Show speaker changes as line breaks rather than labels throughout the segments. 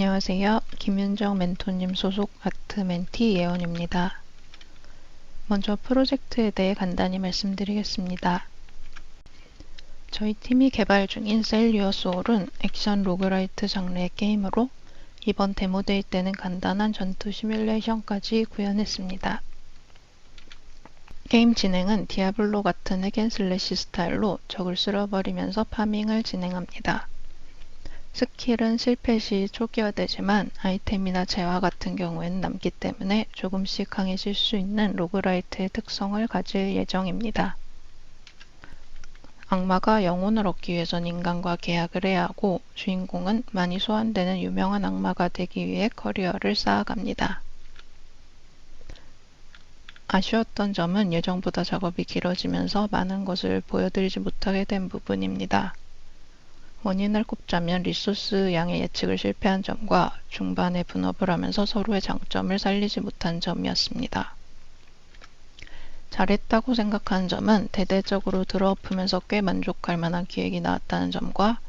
안녕하세요. 김윤정 멘토님 소속 아트 멘티 예원입니다. 먼저 프로젝트에 대해 간단히 말씀드리겠습니다. 저희 팀이 개발 중인 셀 유어 소울은 액션 로그라이트 장르의 게임으로 이번 데모데이 때는 간단한 전투 시뮬레이션까지 구현했습니다. 게임 진행은 디아블로 같은 핵앤슬래시 스타일로 적을 쓸어버리면서 파밍을 진행합니다. 스킬은 실패 시 초기화되지만 아이템이나 재화 같은 경우에는 남기 때문에 조금씩 강해질 수 있는 로그라이트의 특성을 가질 예정입니다. 악마가 영혼을 얻기 위해선 인간과 계약을 해야 하고 주인공은 많이 소환되는 유명한 악마가 되기 위해 커리어를 쌓아갑니다. 아쉬웠던 점은 예정보다 작업이 길어지면서 많은 것을 보여드리지 못하게 된 부분입니다. 원인을 꼽자면 리소스 양의 예측을 실패한 점과 중반에 분업을 하면서 서로의 장점을 살리지 못한 점이었습니다. 잘했다고 생각하는 점은 대대적으로 들어엎으면서 꽤 만족할 만한 기획이 나왔다는 점과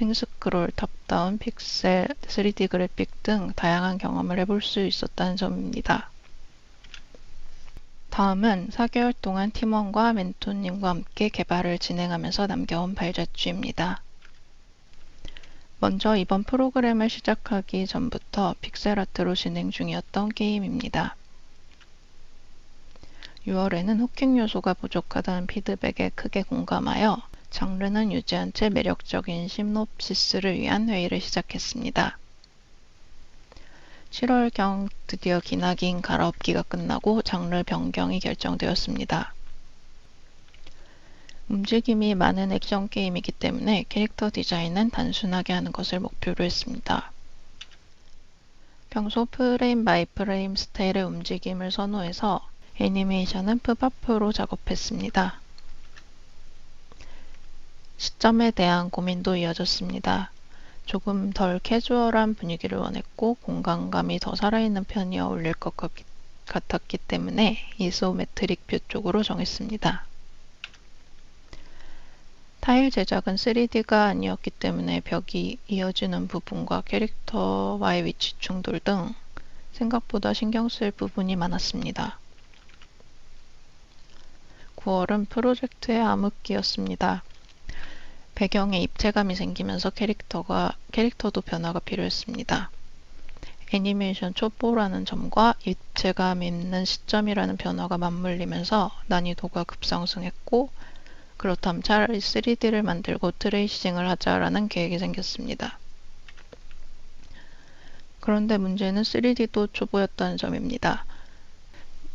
횡스크롤, 탑다운, 픽셀, 3D 그래픽 등 다양한 경험을 해볼 수 있었다는 점입니다. 다음은 4개월 동안 팀원과 멘토님과 함께 개발을 진행하면서 남겨온 발자취입니다. 먼저 이번 프로그램을 시작하기 전부터 픽셀아트로 진행 중이었던 게임입니다. 6월에는 호킹 요소가 부족하다는 피드백에 크게 공감하여 장르는 유지한 채 매력적인 심노피스를 위한 회의를 시작했습니다. 7월경 드디어 기나긴 갈아엎기가 끝나고 장르 변경이 결정되었습니다. 움직임이 많은 액션 게임이기 때문에 캐릭터 디자인은 단순하게 하는 것을 목표로 했습니다. 평소 프레임 바이 프레임 스타일의 움직임을 선호해서 애니메이션은 푸바프로 작업했습니다. 시점에 대한 고민도 이어졌습니다. 조금 덜 캐주얼한 분위기를 원했고 공간감이 더 살아있는 편이 어울릴 것 같았기 때문에 이소메트릭 뷰 쪽으로 정했습니다. 타일 제작은 3D가 아니었기 때문에 벽이 이어지는 부분과 캐릭터와의 위치 충돌 등 생각보다 신경 쓸 부분이 많았습니다. 9월은 프로젝트의 암흑기였습니다. 배경에 입체감이 생기면서 캐릭터가, 캐릭터도 변화가 필요했습니다. 애니메이션 촛보라는 점과 입체감 있는 시점이라는 변화가 맞물리면서 난이도가 급상승했고 그렇다면 차라리 3D를 만들고 트레이싱을 하자라는 계획이 생겼습니다. 그런데 문제는 3D도 초보였다는 점입니다.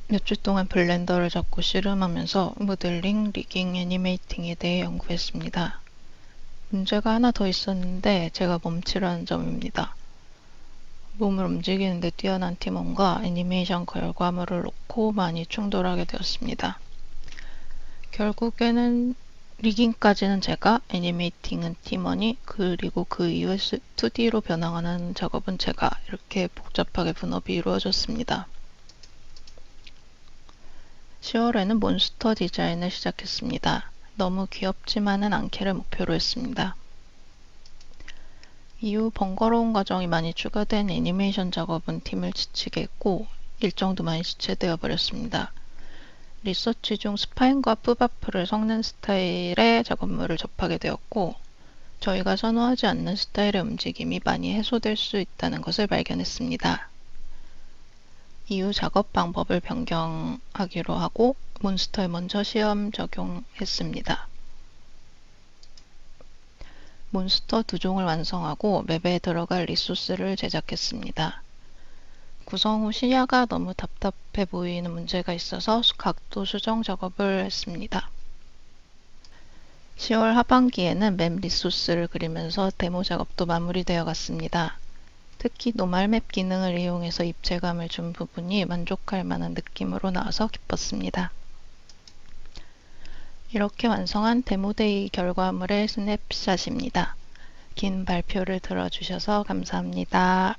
몇 주 동안 블렌더를 잡고 씨름하면서 모델링, 리깅, 애니메이팅에 대해 연구했습니다. 문제가 하나 더 있었는데 제가 멈추라는 점입니다. 몸을 움직이는데 뛰어난 팀원과 애니메이션 결과물을 놓고 많이 충돌하게 되었습니다. 결국에는 리깅까지는 제가, 애니메이팅은 팀원이, 그리고 그 이후에 2D로 변화하는 작업은 제가 이렇게 복잡하게 분업이 이루어졌습니다. 10월에는 몬스터 디자인을 시작했습니다. 너무 귀엽지만은 않기를 목표로 했습니다. 이후 번거로운 과정이 많이 추가된 애니메이션 작업은 팀을 지치게 했고 일정도 많이 지체되어 버렸습니다. 리서치 중 스파인과 푸바프를 섞는 스타일의 작업물을 접하게 되었고 저희가 선호하지 않는 스타일의 움직임이 많이 해소될 수 있다는 것을 발견했습니다. 이후 작업 방법을 변경하기로 하고 몬스터에 먼저 시험 적용했습니다. 몬스터 두 종을 완성하고 맵에 들어갈 리소스를 제작했습니다. 구성 후 시야가 너무 답답해 보이는 문제가 있어서 각도 수정 작업을 했습니다. 10월 하반기에는 맵 리소스를 그리면서 데모 작업도 마무리되어 갔습니다. 특히 노말 맵 기능을 이용해서 입체감을 준 부분이 만족할 만한 느낌으로 나와서 기뻤습니다. 이렇게 완성한 데모데이 결과물의 스냅샷입니다. 긴 발표를 들어주셔서 감사합니다.